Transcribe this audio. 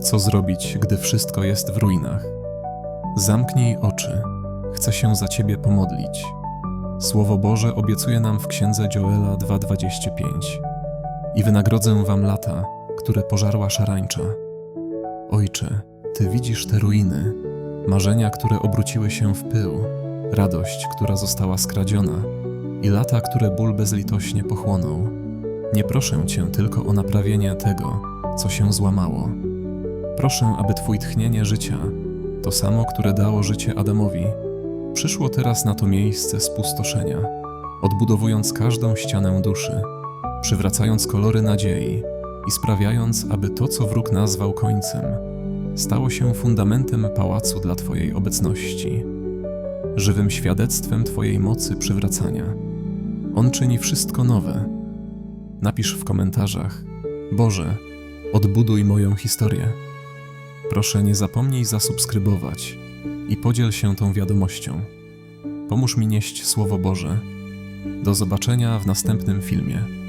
Co zrobić, gdy wszystko jest w ruinach? Zamknij oczy. Chcę się za ciebie pomodlić. Słowo Boże obiecuje nam w księdze Joela 2:25. I wynagrodzę wam lata, które pożarła szarańcza. Ojcze, ty widzisz te ruiny, marzenia, które obróciły się w pył, radość, która została skradziona i lata, które ból bezlitośnie pochłonął. Nie proszę cię tylko o naprawienie tego, co się złamało. Proszę, aby Twój tchnienie życia, to samo, które dało życie Adamowi, przyszło teraz na to miejsce spustoszenia, odbudowując każdą ścianę duszy, przywracając kolory nadziei i sprawiając, aby to, co wróg nazwał końcem, stało się fundamentem pałacu dla Twojej obecności, żywym świadectwem Twojej mocy przywracania. On czyni wszystko nowe. Napisz w komentarzach: Boże, odbuduj moją historię. Proszę nie zapomnij zasubskrybować i podziel się tą wiadomością. Pomóż mi nieść Słowo Boże. Do zobaczenia w następnym filmie.